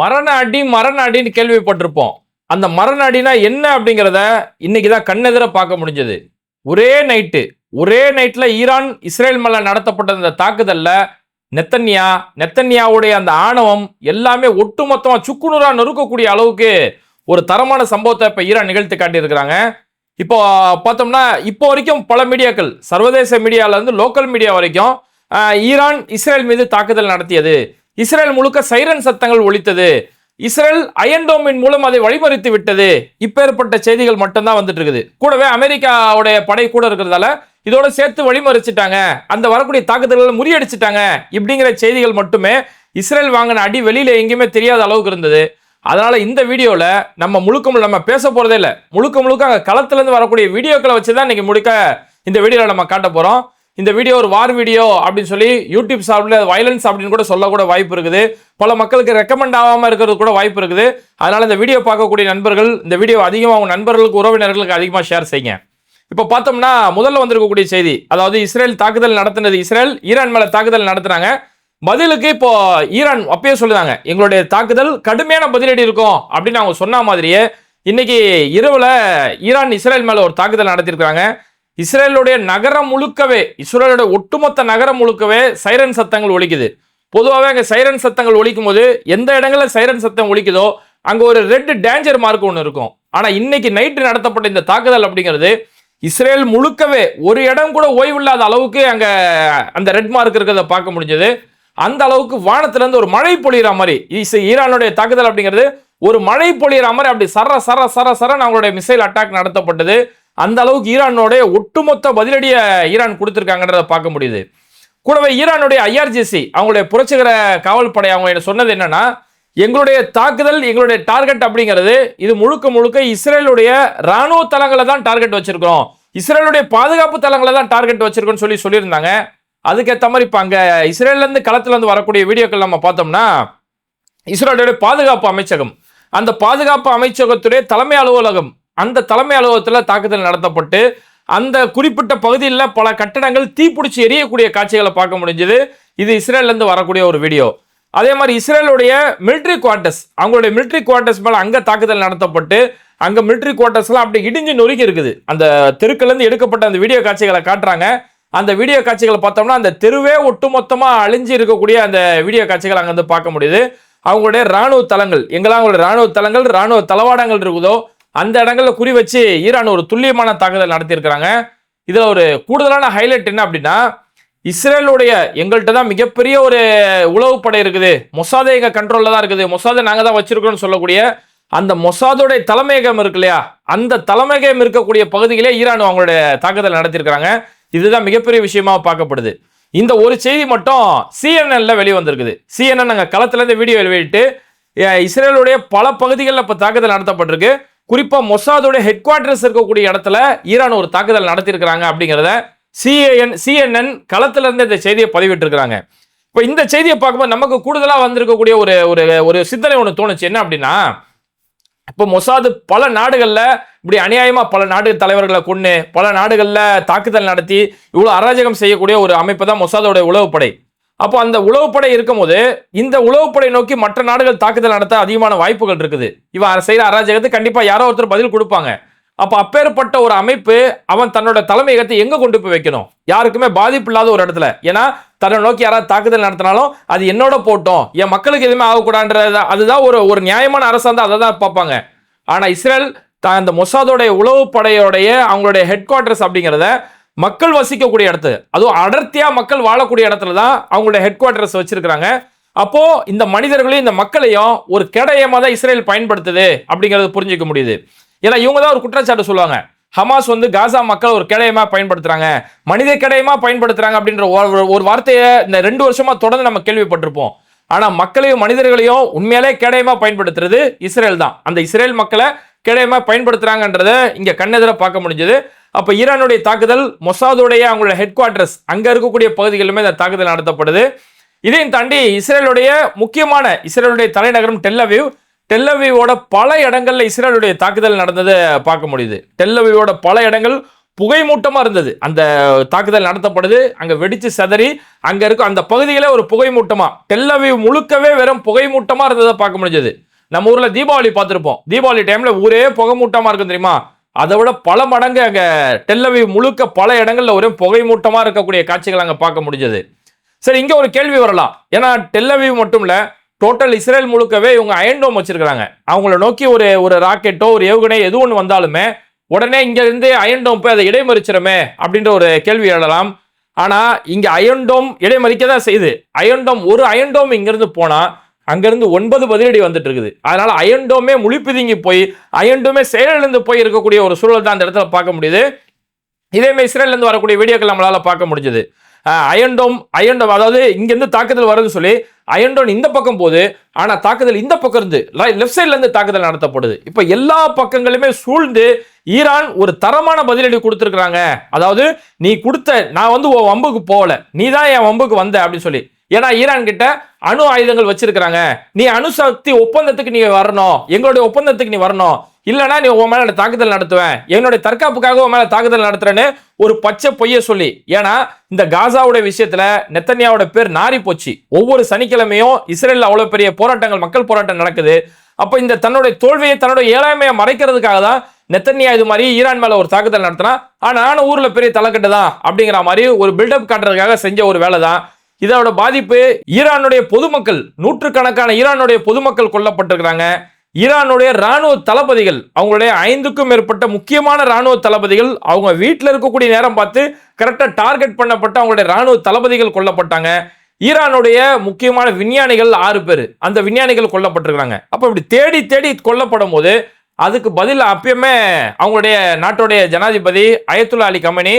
மரண அடி மரண அடின்னு கேள்விப்பட்டிருப்போம். அந்த மரண அடினா என்ன அப்படிங்கிறத இன்னைக்கு தான் கண்ணெதிர பார்க்க முடிஞ்சது. ஒரே நைட்டு ஒரே நைட்டில் ஈரான் இஸ்ரேல் மேல நடத்தப்பட்ட இந்த தாக்குதலில் நெத்தன்யா நெத்தன்யாவுடைய அந்த ஆணவம் எல்லாமே ஒட்டுமொத்தமாக சுக்குநூறாக நொறுக்கக்கூடிய அளவுக்கு ஒரு தரமான சம்பவத்தை இப்போ ஈரான் நிகழ்த்தி காட்டியிருக்கிறாங்க. இப்போ பார்த்தோம்னா இப்போ வரைக்கும் பல மீடியாக்கள் சர்வதேச மீடியாவிலேருந்து லோக்கல் மீடியா வரைக்கும் ஈரான் இஸ்ரேல் மீது தாக்குதல் நடத்தியது. இஸ்ரேல் முழுக்க சைரன் சத்தங்கள் ஒழித்தது. இஸ்ரேல் அயன்டோமின் மூலம் அதை வழிமறித்து விட்டது. இப்பேற்பட்ட செய்திகள் மட்டும்தான் வந்துட்டு இருக்குது. கூடவே அமெரிக்காவுடைய படை கூட இருக்கிறதால இதோட சேர்த்து வழிமறிச்சிட்டாங்க. அந்த வரக்கூடிய தாக்குதல்களை முறியடிச்சிட்டாங்க. இப்படிங்கிற செய்திகள் மட்டுமே இஸ்ரேல் வாங்கின அடி வெளியில எங்கேயுமே தெரியாத அளவுக்கு இருந்தது. அதனால இந்த வீடியோவில் நம்ம முழுக்க முழு- நம்ம பேச போறதே இல்லை. முழுக்க முழுக்க அங்கே களத்துலேருந்து வரக்கூடிய வீடியோக்களை வச்சு தான் இன்னைக்கு முழுக்க இந்த வீடியோவில் நம்ம காட்ட போகிறோம் இந்த வீடியோ ஒரு வார் வீடியோ அப்படின்னு சொல்லி யூடியூப் சார்பில் வயலன்ஸ் அப்படின்னு கூட சொல்லக்கூட வாய்ப்பு இருக்குது. பல மக்களுக்கு ரெக்கமெண்ட் ஆகாமல் இருக்கிறது கூட வாய்ப்பு இருக்குது. அதனால் இந்த வீடியோ பார்க்கக்கூடிய நண்பர்கள் இந்த வீடியோ அதிகமாக அவங்க நண்பர்களுக்கு உறவினர்களுக்கு அதிகமாக ஷேர் செய்யுங்க. இப்போ பார்த்தோம்னா முதல்ல வந்திருக்கக்கூடிய செய்தி அதாவது இஸ்ரேல் தாக்குதல் நடத்தினது இஸ்ரேல் ஈரான் மேலே தாக்குதல் நடத்துனாங்க பதிலுக்கு இப்போ ஈரான் அப்பயே சொல்லுதாங்க எங்களுடைய தாக்குதல் கடுமையான பதிலடி இருக்கும் அப்படின்னு அவங்க சொன்ன மாதிரியே இன்னைக்கு இரவுல ஈரான் இஸ்ரேல் மேல ஒரு தாக்குதல் நடத்திருக்கிறாங்க இஸ்ரேலுடைய நகரம் முழுக்கவே இஸ்ரேலுடைய ஒட்டுமொத்த நகரம் முழுக்கவே சைரன் சத்தங்கள் ஒழிக்குது பொதுவாகவே அங்கே சைரன் சத்தங்கள் ஒழிக்கும் போது எந்த இடங்களில் சைரன் சத்தம் ஒழிக்குதோ அங்கே ஒரு ரெட் டேஞ்சர் மார்க் ஒன்று இருக்கும். ஆனால் இன்னைக்கு நைட்டு நடத்தப்பட்ட இந்த தாக்குதல் அப்படிங்கிறது இஸ்ரேல் முழுக்கவே ஒரு இடம் கூட ஓய்வில்லாத அளவுக்கு அங்கே அந்த ரெட் மார்க் இருக்கிறத பார்க்க முடிஞ்சது. அந்த அளவுக்கு வானத்திலேருந்து ஒரு மழை பொழிகிற மாதிரி இஸ்- ஈரானுடைய தாக்குதல் அப்படிங்கிறது ஒரு மழை பொழிகிற மாதிரி அப்படி சர சர சர சர அவங்களுடைய மிசைல் அட்டாக் நடத்தப்பட்டது. அந்த அளவுக்கு ஈரானோடைய ஒட்டுமொத்த பதிலடியை ஈரான் கொடுத்துருக்காங்கன்றத பார்க்க முடியுது. கூடவே ஈரானுடைய ஐஆர்ஜிசி அவங்களுடைய புரட்சிகர காவல் படை அவங்க என்ன சொன்னது என்னன்னா எங்களுடைய தாக்குதல் எங்களுடைய டார்கெட் அப்படிங்கிறது இது முழுக்க முழுக்க இஸ்ரேலுடைய ராணுவ தளங்களை தான் டார்கெட் வச்சிருக்கிறோம். இஸ்ரேலுடைய பாதுகாப்பு தளங்களை தான் டார்கெட் வச்சிருக்கோம்னு சொல்லி சொல்லியிருந்தாங்க. அதுக்கேற்ற மாதிரி இப்போ அங்கே இஸ்ரேல்லேருந்து களத்துலேருந்து வரக்கூடிய வீடியோக்கள் நம்ம பார்த்தோம்னா இஸ்ரேலுடைய பாதுகாப்பு அமைச்சகம். அந்த பாதுகாப்பு அமைச்சகத்துடைய தலைமை அலுவலகம் அந்த தலைமை அலுவலகத்தில் தாக்குதல் நடத்தப்பட்டு அந்த குறிப்பிட்ட பகுதியில் பல கட்டடங்கள் தீப்பிடிச்சு எரியக்கூடிய காட்சிகளை பார்க்க முடிஞ்சது. இது இஸ்ரேல்லேருந்து வரக்கூடிய ஒரு வீடியோ. அதே மாதிரி இஸ்ரேலுடைய மிலிட்ரி குவார்ட்டர்ஸ் அவங்களுடைய மிலிட்ரி குவார்ட்டர்ஸ் மேலே அங்கே தாக்குதல் நடத்தப்பட்டு அங்கே மிலிட்ரி குவார்ட்டர்ஸ்லாம் அப்படி இடிஞ்சு நொறுக்கி இருக்குது. அந்த தெருக்கிலேருந்து எடுக்கப்பட்ட அந்த வீடியோ காட்சிகளை காட்டுறாங்க. அந்த வீடியோ காட்சிகளை பார்த்தோம்னா அந்த தெருவே ஒட்டுமொத்தமாக அழிஞ்சு இருக்கக்கூடிய அந்த வீடியோ காட்சிகள் அங்கேருந்து பார்க்க முடியுது. அவங்களுடைய ராணுவ தளங்கள் எங்கெல்லாம் அவங்களுடைய ராணுவ தளங்கள் ராணுவ தளவாடங்கள் இருக்குதோ அந்த இடங்கள்ல குறி வச்சு ஈரான் ஒரு துல்லியமான தாக்குதல் நடத்தியிருக்கிறாங்க. இதில் ஒரு கூடுதலான ஹைலைட் என்ன அப்படின்னா இஸ்ரேலுடைய எங்கள்கிட்ட தான் மிகப்பெரிய ஒரு உளவுப்படை இருக்குது. மொசாதை எங்கள் கண்ட்ரோலில் தான் இருக்குது. மொசாதை நாங்கள் தான் வச்சிருக்கோம்னு சொல்லக்கூடிய அந்த மொசாதோடைய தலைமையகம் இருக்கு இல்லையா? அந்த தலைமையகம் இருக்கக்கூடிய பகுதியிலே ஈரான் அவங்களுடைய தாக்குதல் நடத்தியிருக்கிறாங்க. இதுதான் மிகப்பெரிய விஷயமாக பார்க்கப்படுது. இந்த ஒரு செய்தி மட்டும் சிஎன்என்ல வெளிவந்திருக்குது. சிஎன்என் அங்கே களத்துலேருந்து வீடியோ வெளியிட்டு இஸ்ரேலுடைய பல பகுதிகளில் இப்போ தாக்குதல் நடத்தப்பட்டிருக்கு. குறிப்பாக மொசாதோட ஹெட் குவார்டர்ஸ் இருக்கக்கூடிய இடத்துல ஈரான் ஒரு தாக்குதல் நடத்தியிருக்கிறாங்க அப்படிங்கிறத சிஏஎன் சிஎன்என் களத்திலிருந்து இந்த செய்தியை பதிவிட்டிருக்கிறாங்க. இப்போ இந்த செய்தியை பார்க்கும்போது நமக்கு கூடுதலாக வந்திருக்கக்கூடிய ஒரு ஒரு ஒரு சிந்தனை ஒன்று தோணுச்சு. என்ன அப்படின்னா இப்போ மொசாது பல நாடுகளில் இப்படி அநியாயமாக பல நாடு தலைவர்களை கொண்டு பல நாடுகளில் தாக்குதல் நடத்தி இவ்வளோ அராஜகம் செய்யக்கூடிய ஒரு அமைப்பு தான் மொசாதோட உளவுப்படை. அப்போ அந்த உளவுப்படை இருக்கும்போது இந்த உளவுப்படை நோக்கி மற்ற நாடுகள் தாக்குதல் நடத்த அதிகமான வாய்ப்புகள் இருக்குது. இவன் செய்கிற அராஜகத்துக்கு கண்டிப்பாக யாரோ ஒருத்தர் பதில் கொடுப்பாங்க. அப்போ அப்பேற்பட்ட ஒரு அமைப்பு அவன் தன்னோட தலைமையகத்தை எங்கே கொண்டு போய் வைக்கணும்? யாருக்குமே பாதிப்பு இல்லாத ஒரு இடத்துல. ஏன்னா தன்னை நோக்கி யாராவது தாக்குதல் நடத்தினாலும் அது என்னோட போட்டோம். என் மக்களுக்கு எதுவுமே ஆகக்கூடாதுன்றது அதுதான் ஒரு ஒரு நியாயமான அரசாக அதை தான் பார்ப்பாங்க. ஆனால் இஸ்ரேல் தான் அந்த மொசாதோடைய உளவுப்படையோடைய அவங்களுடைய ஹெட் குவார்டர்ஸ் அப்படிங்கிறத மக்கள் வசிக்கக்கூடிய இடத்து. அதுவும் அடர்த்தியா மக்கள் வாழக்கூடிய இடத்துல தான் அவங்களுடைய ஹெட் குவார்டர்ஸ் வச்சிருக்கிறாங்க. அப்போ இந்த மனிதர்களையும் இந்த மக்களையும் ஒரு கேடயமா தான் இஸ்ரேல் பயன்படுத்துது அப்படிங்கிறது புரிஞ்சுக்க முடியுது. ஏன்னா இவங்க தான் ஒரு குற்றச்சாட்டு சொல்லுவாங்க. ஹமாஸ் வந்து காசா மக்கள் ஒரு கிடையமாக பயன்படுத்துறாங்க. மனித கிடையமாக பயன்படுத்துறாங்க அப்படின்ற ஒரு- ஒரு வார்த்தையை இந்த ரெண்டு வருஷமா தொடர்ந்து நம்ம கேள்விப்பட்டிருப்போம். ஆனால் மக்களையும் மனிதர்களையும் உண்மையிலே கேடயமாக பயன்படுத்துறது இஸ்ரேல் தான். அந்த இஸ்ரேல் மக்களை கேடயமா பயன்படுத்துறாங்கன்றத இங்கே கண்ணெதிர பார்க்க முடிஞ்சது. அப்போ ஈரானுடைய தாக்குதல் மொசாதுடைய அவங்களோட ஹெட் குவார்டர்ஸ் அங்கே இருக்கக்கூடிய பகுதிகளிலுமே இந்த தாக்குதல் நடத்தப்படுது. இதையும் தாண்டி இஸ்ரேலுடைய முக்கியமான இஸ்ரேலுடைய தலைநகரம் டெல்லவியூ டெல்லவியோட பல இடங்களில் இஸ்ரேலுடைய தாக்குதல் நடந்ததை பார்க்க முடியுது. டெல்லவியோட பல இடங்கள் புகைமூட்டமாக இருந்தது. அந்த தாக்குதல் நடத்தப்படுது அங்கே வெடித்து சதறி அங்கே இருக்கும் அந்த பகுதியில் ஒரு புகை மூட்டமா டெல்லவிவ் முழுக்கவே வெறும் புகைமூட்டமாக இருந்ததை பார்க்க முடிஞ்சது. நம்ம ஊரில் தீபாவளி பார்த்துருப்போம். தீபாவளி டைமில் ஊரே புகைமூட்டமாக இருக்கும் தெரியுமா? அதை விட பல மடங்கு அங்கே டெல்லவிவ் முழுக்க பல இடங்களில் ஒரே புகை மூட்டமாக இருக்கக்கூடிய காட்சிகள் அங்கே பார்க்க முடிஞ்சது. சரி இங்கே ஒரு கேள்வி வரலாம். ஏன்னா டெல்லவிவ் மட்டும் இல்லை டோட்டல் இஸ்ரேல் முழுக்கவே இவங்க அயன்டோம் வச்சிருக்கிறாங்க. அவங்கள நோக்கி ஒரு ஒரு ராக்கெட்டோ ஒரு ஏவுகணை எது ஒன்று வந்தாலுமே உடனே இங்கேருந்து அயன்டோம் போய் அதை இடைமறிச்சிடமே அப்படின்ற ஒரு கேள்வி எழலாம். ஆனால் இங்கே அயன்டோம் இடைமறிக்க தான் செய்யுது. அயன்டோம் ஒரு அயன்டோம் இங்கேருந்து போனால் அங்கேருந்து ஒன்பது பதிலடி வந்துட்டு இருக்குது அதனால் அயன்டோமே முழிப்பிதுங்கி போய் அயன்டோமே செயலிழந்து போய் இருக்கக்கூடிய ஒரு சூழல் தான் அந்த இடத்துல பார்க்க முடியுது. இதே இஸ்ரேலேருந்து இருந்து வரக்கூடிய வீடியோக்கள் நம்மளால் பார்க்க முடிஞ்சது. அயன்டோம் அயன்டோம் அதாவது இங்கேருந்து தாக்குதல் வருதுன்னு சொல்லி அயன்டோன் இந்த பக்கம் போகுது. ஆனால் தாக்குதல் இந்த பக்கம் இருந்து லெஃப்ட் சைட்லேருந்து தாக்குதல் நடத்தப்படுது. இப்போ எல்லா பக்கங்களுமே சூழ்ந்து ஈரான் ஒரு தரமான பதிலடி கொடுத்துருக்குறாங்க. அதாவது நீ கொடுத்த நான் வந்து உன் வம்புக்கு போகல. நீ தான் என் வம்புக்கு வந்த அப்படின்னு சொல்லி. ஏன்னா ஈரான் கிட்ட அணு ஆயுதங்கள் வச்சிருக்கிறாங்க. நீ அணுசக்தி ஒப்பந்தத்துக்கு நீ வரணும். எங்களுடைய ஒப்பந்தத்துக்கு நீ வரணும். இல்லைனா நீ உன் மேலே தாக்குதல் நடத்துவேன். என்னுடைய தற்காப்புக்காக உன் மேலே தாக்குதல் நடத்துறேன்னு ஒரு பச்சை பொய்ய சொல்லி. ஏன்னா இந்த காசாவுடைய விஷயத்தில் நெத்தன்யாவோட பேர் நாரி போச்சு. ஒவ்வொரு சனிக்கிழமையும் இஸ்ரேலில் அவ்வளோ பெரிய போராட்டங்கள் மக்கள் போராட்டம் நடக்குது. அப்போ இந்த தன்னுடைய தோல்வியை தன்னுடைய ஏழாமையை மறைக்கிறதுக்காக தான் நெத்தன்யா இது மாதிரி ஈரான் மேலே ஒரு தாக்குதல் நடத்தினா ஆனால் நானும் ஊரில் பெரிய தலைக்கட்டு தான் அப்படிங்கிற மாதிரி ஒரு பில்டப் காட்டுறதுக்காக செஞ்ச ஒரு வேலை தான். இதோட பாதிப்பு ஈரானுடைய பொதுமக்கள் நூற்றுக்கணக்கான ஈரானுடைய பொதுமக்கள் கொல்லப்பட்டிருக்கிறாங்க. ஈரானுடைய ராணுவ தளபதிகள் அவங்களுடைய ஐந்துக்கும் மேற்பட்ட முக்கியமான ராணுவ தளபதிகள் அவங்க வீட்டில் இருக்கக்கூடிய நேரம் பார்த்து கரெக்டாக டார்கெட் பண்ணப்பட்ட அவங்களுடைய ராணுவ தளபதிகள் கொல்லப்பட்டாங்க. ஈரானுடைய முக்கியமான விஞ்ஞானிகள் ஆறு பேர். அந்த விஞ்ஞானிகள் கொல்லப்பட்டிருக்காங்க அப்போ இப்படி தேடி தேடி கொல்லப்படும் போது அதுக்கு பதில் அப்பயுமே அவங்களுடைய நாட்டுடைய ஜனாதிபதி அயத்துல்லா அலி கமனி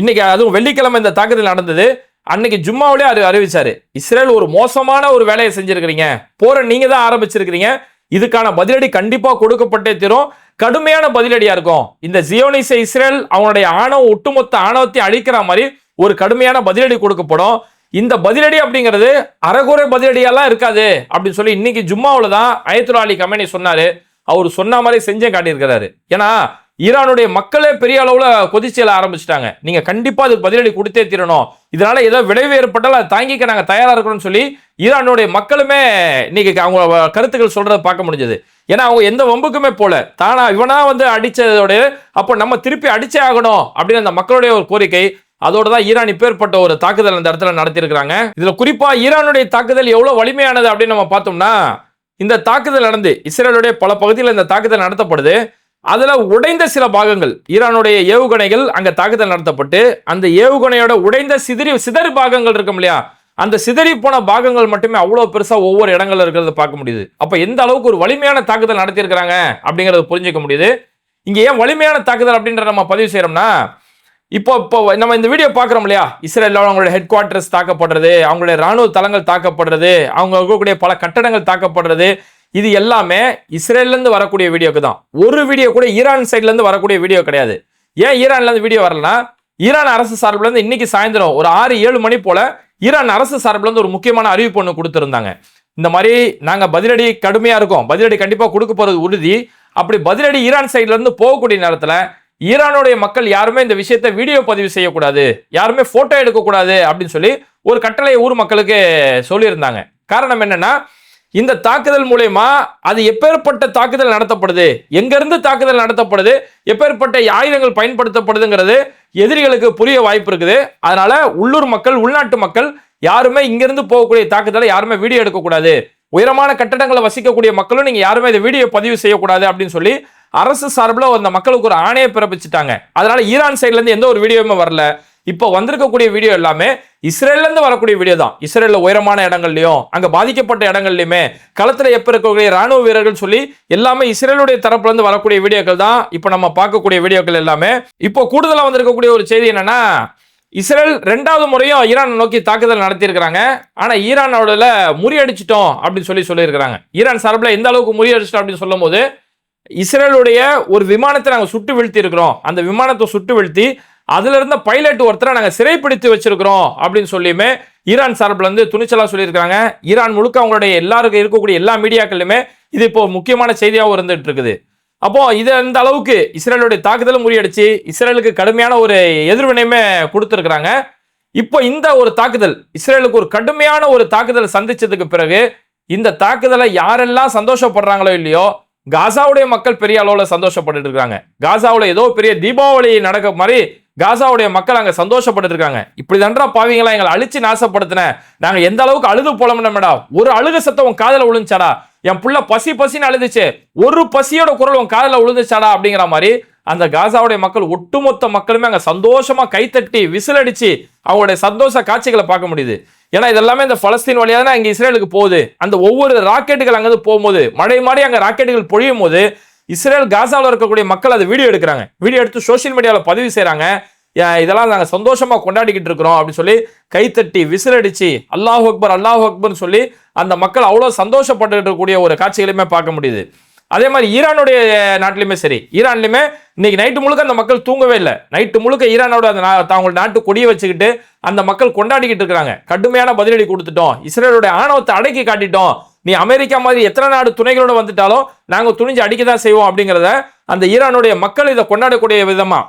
இன்னைக்கு அதுவும் வெள்ளிக்கிழமை இந்த தாக்குதல் நடந்தது. அன்னைக்கு ஜும்மாவிலே அறி அறிவிச்சாரு இஸ்ரேல் ஒரு மோசமான ஒரு வேலையை செஞ்சிருக்கிறீங்க. போற நீங்க தான் ஆரம்பிச்சிருக்கிறீங்க. இதுக்கான பதிலடி கண்டிப்பாக கொடுக்கப்பட்டே தீரும். கடுமையான பதிலடியா இருக்கும். இந்த ஜியோனிச இஸ்ரேல் அவனுடைய ஆணவ ஒட்டுமொத்த ஆணவத்தை அழிக்கிற மாதிரி ஒரு கடுமையான பதிலடி கொடுக்கப்படும். இந்த பதிலடி அப்படிங்கிறது அறகுறை பதிலடியெல்லாம் இருக்காது அப்படின்னு சொல்லி இன்னைக்கு ஜும்மாவில் தான் அயத்துலா அலி கமேனி சொன்னார். அவர் சொன்ன மாதிரி செஞ்சே காட்டியிருக்கிறாரு. ஏன்னா ஈரானுடைய மக்களே பெரிய அளவில் கொதிச்சல ஆரம்பிச்சிட்டாங்க. நீங்கள் கண்டிப்பாக அதுக்கு பதிலடி கொடுத்தே தீரணும். இதனால ஏதோ விளைவு ஏற்பட்டால் அதை தாங்கிக்க நாங்கள் தயாராக இருக்கணும்னு சொல்லி ஈரானுடைய மக்களுமே இன்னைக்கு அவங்க கருத்துக்கள் சொல்கிறத பார்க்க முடிஞ்சது. ஏன்னா அவங்க எந்த வம்புக்குமே போல. தானா இவனா வந்து அடிச்சதோட அப்போ நம்ம திருப்பி அடிச்சே ஆகணும் அப்படின்னு அந்த மக்களுடைய ஒரு கோரிக்கை. அதோட தான் ஈரான் இப்பேற்பட்ட ஒரு தாக்குதல் அந்த இடத்துல நடத்தியிருக்கிறாங்க. இதில் குறிப்பாக ஈரானுடைய தாக்குதல் எவ்வளோ வலிமையானது அப்படின்னு நம்ம பார்த்தோம்னா இந்த தாக்குதல் நடந்து இஸ்ரேலுடைய பல பகுதியில் இந்த தாக்குதல் நடத்தப்படுது. அதில் உடைந்த சில பாகங்கள். ஈரானுடைய ஏவுகணைகள் அங்கே தாக்குதல் நடத்தப்பட்டு அந்த ஏவுகணையோட உடைந்த சிதறி சிதறி பாகங்கள் இருக்கும் இல்லையா? அந்த சிதறி போன பாகங்கள் மட்டுமே அவ்வளோ பெருசாக ஒவ்வொரு இடங்கள்ல இருக்கிறத பார்க்க முடியுது. அப்போ எந்த அளவுக்கு ஒரு வலிமையான தாக்குதல் நடத்தியிருக்கிறாங்க அப்படிங்கிறத புரிஞ்சிக்க முடியுது. இங்கே ஏன் வலிமையான தாக்குதல் அப்படின்ற நம்ம பதிவு செய்கிறோம்னா இப்போ இப்போ நம்ம இந்த வீடியோ பார்க்குறோம் இல்லையா? இஸ்ரேலில் அவங்களுடைய ஹெட் குவார்ட்டர்ஸ் தாக்கப்படுறது அவங்களுடைய ராணுவ தளங்கள் தாக்கப்படுறது அவங்க இருக்கக்கூடிய பல கட்டடங்கள் தாக்கப்படுறது இது எல்லாமே இஸ்ரேல்லேருந்து வரக்கூடிய வீடியோக்கு தான். ஒரு வீடியோ கூட ஈரான் சைட்லேருந்து வரக்கூடிய வீடியோ கிடையாது. ஏன் ஈரான்லேருந்து வீடியோ வரலன்னா ஈரான் அரசு சார்பிலேருந்து இன்னைக்கு சாயந்தரம் ஒரு ஆறு ஏழு மணி போல ஈரான் அரசு சார்பிலேருந்து ஒரு முக்கியமான அறிவிப்பு ஒன்று கொடுத்துருந்தாங்க. இந்த மாதிரி நாங்கள் பதிலடி கடுமையாக இருக்கோம். பதிலடி கண்டிப்பாக கொடுக்க போகிறது உறுதி. அப்படி பதிலடி ஈரான் சைட்லேருந்து போகக்கூடிய நேரத்தில் ஈரானுடைய மக்கள் யாருமே இந்த விஷயத்தை வீடியோ பதிவு செய்யக்கூடாது. யாருமே ஃபோட்டோ எடுக்கக்கூடாது அப்படின்னு சொல்லி ஒரு கட்டளை ஊர் மக்களுக்கு சொல்லியிருந்தாங்க. காரணம் என்னன்னா இந்த தாக்குதல் மூலயமா அது எப்பேற்பட்ட தாக்குதல் நடத்தப்படுது? எங்கிருந்து தாக்குதல் நடத்தப்படுது? எப்பேற்பட்ட ஆயுதங்கள் பயன்படுத்தப்படுதுங்கிறது எதிரிகளுக்கு புரிய வாய்ப்பு இருக்குது. அதனால உள்ளூர் மக்கள் உள்நாட்டு மக்கள் யாருமே இங்கிருந்து போகக்கூடிய தாக்குதலை யாருமே வீடியோ எடுக்கக்கூடாது. உயரமான கட்டடங்களை வசிக்கக்கூடிய மக்களும் நீங்க யாருமே இந்த வீடியோ பதிவு செய்யக்கூடாது அப்படின்னு சொல்லி அரசு சார்பில் அந்த மக்களுக்கு ஒரு ஆணையை பிறப்பிச்சுட்டாங்க. அதனால ஈரான் சைட்ல இருந்து எந்த ஒரு வீடியோவுமே வரல. இப்போ வந்திருக்கக்கூடிய வீடியோ எல்லாமே இஸ்ரேல்லேருந்து வரக்கூடிய வீடியோ தான். இஸ்ரேலில் உயரமான இடங்கள்லையும் அங்கே பாதிக்கப்பட்ட இடங்கள்லையுமே களத்தில் எப்போ இருக்கக்கூடிய ராணுவ வீரர்கள் சொல்லி எல்லாமே இஸ்ரேலுடைய தரப்புலேருந்து வரக்கூடிய வீடியோக்கள் தான். இப்போ நம்ம பார்க்கக்கூடிய வீடியோக்கள் எல்லாமே. இப்போ கூடுதலாக வந்திருக்கக்கூடிய ஒரு செய்தி என்னன்னா இஸ்ரேல் ரெண்டாவது முறையும் ஈரான் நோக்கி தாக்குதல் நடத்தியிருக்கிறாங்க. ஆனால் ஈரானோட முறியடிச்சிட்டோம் அப்படின்னு சொல்லி சொல்லியிருக்கிறாங்க. ஈரான் சார்பில் எந்த அளவுக்கு முறியடிச்சிட்டோம் அப்படின்னு சொல்லும் போது இஸ்ரேலுடைய ஒரு விமானத்தை நாங்கள் சுட்டு வீழ்த்தி இருக்கிறோம் அந்த விமானத்தை சுட்டு வீழ்த்தி அதுல இருந்த பைலட் ஒருத்தரை நாங்கள் சிறைப்பிடித்து வச்சிருக்கிறோம் அப்படின்னு சொல்லியுமே ஈரான் சார்பில் வந்து துணிச்சலாக சொல்லியிருக்காங்க ஈரான் முழுக்க அவங்களுடைய எல்லாருக்கும் இருக்கக்கூடிய எல்லா மீடியாக்களுமே இது இப்போ முக்கியமான செய்தியாகவும் இருந்துட்டு இருக்குது அப்போ இது அந்த அளவுக்கு இஸ்ரேலுடைய தாக்குதலும் முறியடிச்சு இஸ்ரேலுக்கு கடுமையான ஒரு எதிர்வினையுமே கொடுத்துருக்குறாங்க. இப்போ இந்த ஒரு தாக்குதல் இஸ்ரேலுக்கு ஒரு கடுமையான ஒரு தாக்குதல் சந்திச்சதுக்கு பிறகு இந்த தாக்குதலை யாரெல்லாம் சந்தோஷப்படுறாங்களோ இல்லையோ காசாவுடைய மக்கள் பெரிய அளவில் சந்தோஷப்பட்டு இருக்காங்க. காசாவில் ஏதோ பெரிய தீபாவளி நடக்க மாதிரி காசாவுடைய மக்கள் அங்கே சந்தோஷப்பட்டு இருக்காங்க இப்படி தண்டா பாவீங்களா எங்களை அழிச்சு நாசப்படுத்தின. நாங்கள் எந்த அளவுக்கு அழுது மேடம் ஒரு அழுக சத்தம் உன் காதில் விழுந்துச்சாடா. என் புள்ள பசி பசின்னு அழுதுச்சு. ஒரு பசியோட குரல் உன் காதில் விழுந்துச்சாடா அப்படிங்கிற மாதிரி அந்த காசாவுடைய மக்கள் ஒட்டுமொத்த மக்களுமே அங்கே சந்தோஷமா கைத்தட்டி விசிலடிச்சு அவங்களுடைய சந்தோஷ காட்சிகளை பார்க்க முடியுது. ஏன்னா இதெல்லாமே இந்த பலஸ்தீன் வழியாக தான் இங்கே இஸ்ரேலுக்கு போகுது. அந்த ஒவ்வொரு ராக்கெட்டுகள் அங்கேருந்து போகும்போது மழை மாதிரி அங்கே ராக்கெட்டுகள் பொழியும் போது இஸ்ரேல் காசாவில் இருக்கக்கூடிய மக்கள் அதை வீடியோ எடுக்கிறாங்க. வீடியோ எடுத்து சோஷியல் மீடியாவில் பதிவு செய்கிறாங்க இதெல்லாம் நாங்கள் சந்தோஷமாக கொண்டாடிக்கிட்டு இருக்கிறோம் அப்படின்னு சொல்லி கைத்தட்டி விசிலடிச்சு அல்லாஹ் அக்பர் அல்லாஹ் அக்பர்னு சொல்லி அந்த மக்கள் அவ்வளோ சந்தோஷப்பட்டு இருக்கக்கூடிய ஒரு காட்சிகளையுமே பார்க்க முடியுது. அதே மாதிரி ஈரானுடைய நாட்டிலையுமே சரி. ஈரான்லையுமே இன்னைக்கு நைட்டு முழுக்க அந்த மக்கள் தூங்கவே இல்லை. நைட்டு முழுக்க ஈரானோட அந்த நா- நாட்டு கொடியை வச்சுக்கிட்டு அந்த மக்கள் கொண்டாடிக்கிட்டு இருக்கிறாங்க. கடுமையான பதிலடி கொடுத்துட்டோம். இஸ்ரேலுடைய ஆணவத்தை அடக்கி காட்டிட்டோம். நீ அமெரிக்கா மாதிரி எத்தனை நாடு துணைகளோடு வந்துட்டாலும் நாங்கள் துணிஞ்சு அடிக்க தான் செய்வோம் அப்படிங்கிறத அந்த ஈரானுடைய மக்கள் இதை கொண்டாடக்கூடிய விதமாக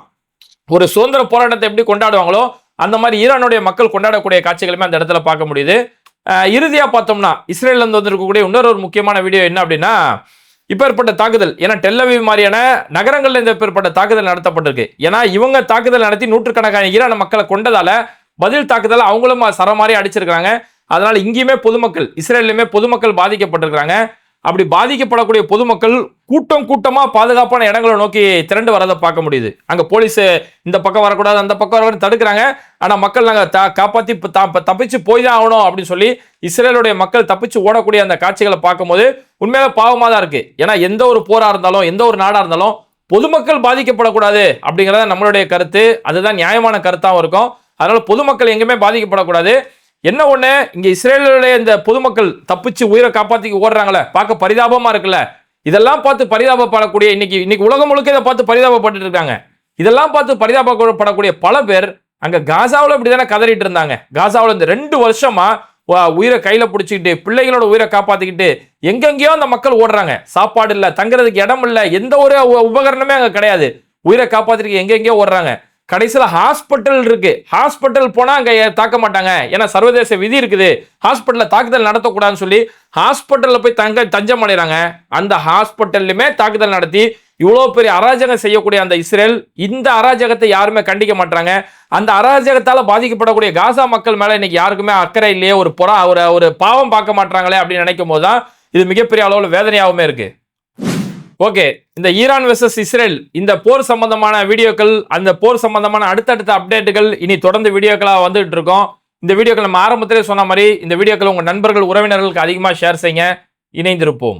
ஒரு சுதந்திர போராட்டத்தை எப்படி கொண்டாடுவாங்களோ அந்த மாதிரி ஈரானுடைய மக்கள் கொண்டாடக்கூடிய காட்சிகளுமே அந்த இடத்துல பார்க்க முடியுது. இறுதியாக பார்த்தோம்னா இஸ்ரேலேருந்து வந்திருக்கக்கூடிய இன்னொரு ஒரு முக்கியமான வீடியோ என்ன அப்படின்னா இப்பேற்பட்ட தாக்குதல். ஏன்னா டெல்லவி மாதிரியான நகரங்களில் இந்த இப்பேற்பட்ட தாக்குதல் நடத்தப்பட்டிருக்கு. ஏன்னா இவங்க தாக்குதல் நடத்தி நூற்றுக்கணக்கான ஈரான மக்களை கொண்டதால பதில் தாக்குதல் அவங்களும் சர மாதிரி அடிச்சிருக்கிறாங்க. அதனால் இங்கேயுமே பொதுமக்கள் இஸ்ரேல்லையுமே பொதுமக்கள் பாதிக்கப்பட்டிருக்கிறாங்க. அப்படி பாதிக்கப்படக்கூடிய பொதுமக்கள் கூட்டம் கூட்டமாக பாதுகாப்பான இடங்களை நோக்கி திரண்டு வரதை பார்க்க முடியுது. அங்கே போலீஸ் இந்த பக்கம் வரக்கூடாது அந்த பக்கம் வரக்கூடாது தடுக்கிறாங்க. ஆனால் மக்கள் நாங்கள் தா- காப்பாற்றி ப- தப்பிச்சு போய் தான் ஆகணும் அப்படின்னு சொல்லி இஸ்ரேலுடைய மக்கள் தப்பிச்சு ஓடக்கூடிய அந்த காட்சிகளை பார்க்கும்போது உண்மையில பாவமாக தான் இருக்குது ஏன்னா எந்த ஒரு போராக இருந்தாலும் எந்த ஒரு நாடாக இருந்தாலும் பொதுமக்கள் பாதிக்கப்படக்கூடாது அப்படிங்கிறத நம்மளுடைய கருத்து. அதுதான் நியாயமான கருத்தாகவும் இருக்கும். அதனால் பொதுமக்கள் எங்கேயுமே பாதிக்கப்படக்கூடாது. என்ன ஒண்ணு? இங்க இஸ்ரேலுடைய இந்த பொதுமக்கள் தப்பிச்சு உயிரை காப்பாத்தி ஓடுறாங்களே. பார்க்க பரிதாபமா இருக்குல்ல. இதெல்லாம் பார்த்து பரிதாபப்படக்கூடிய இன்னைக்கு இன்னைக்கு உலகம் முழுக்க இதை பார்த்து பரிதாபப்பட்டு இருக்காங்க. இதெல்லாம் பார்த்து பரிதாபப்படக்கூடிய பல பேர் அங்க இப்படி இப்படிதானே கதறிட்டு இருந்தாங்க. காசாவில் இந்த ரெண்டு வருஷமா உயிரை கையில பிடிச்சிக்கிட்டு பிள்ளைகளோட உயிரை காப்பாத்திக்கிட்டு எங்கெங்கேயோ அந்த மக்கள் ஓடுறாங்க. சாப்பாடு இல்ல தங்குறதுக்கு இடம் இல்ல எந்த ஒரு உபகரணமே அங்க கிடையாது. உயிரை காப்பாத்திருக்கு எங்கெங்கேயோ ஓடுறாங்க. கடைசியில் ஹாஸ்பிட்டல் இருக்கு. ஹாஸ்பிட்டல் போனால் அங்கே தாக்க மாட்டாங்க. ஏன்னா சர்வதேச விதி இருக்குது. ஹாஸ்பிட்டலில் தாக்குதல் நடத்தக்கூடாதுன்னு சொல்லி ஹாஸ்பிட்டலில் போய் தங்க தஞ்சம் அடைகிறாங்க அந்த ஹாஸ்பிட்டல்லுமே தாக்குதல் நடத்தி இவ்வளோ பெரிய அராஜகம் செய்யக்கூடிய அந்த இஸ்ரேல் இந்த அராஜகத்தை யாருமே கண்டிக்க மாட்டாங்க அந்த அராஜகத்தால் பாதிக்கப்படக்கூடிய காசா மக்கள் மேலே இன்னைக்கு யாருக்குமே அக்கறை இல்லையே ஒரு புறா ஒரு ஒரு பாவம் பார்க்க மாட்டாங்களே அப்படின்னு நினைக்கும் போது தான் இது மிகப்பெரிய அளவில் வேதனையாகவுமே இருக்குது ஓகே இந்த ஈரான் வெர்சஸ் இஸ்ரேல் இந்த போர் சம்பந்தமான வீடியோக்கள் அந்த போர் சம்பந்தமான அடுத்தடுத்த அப்டேட்டுகள் இனி தொடர்ந்து வீடியோக்களாக வந்துட்டு இருக்கோம். இந்த வீடியோக்கள் நம்ம ஆரம்பத்திலே சொன்ன மாதிரி இந்த வீடியோக்கள் உங்கள் நண்பர்கள் உறவினர்களுக்கு அதிகமாக ஷேர் செய்யுங்க. இணைந்திருப்போம்.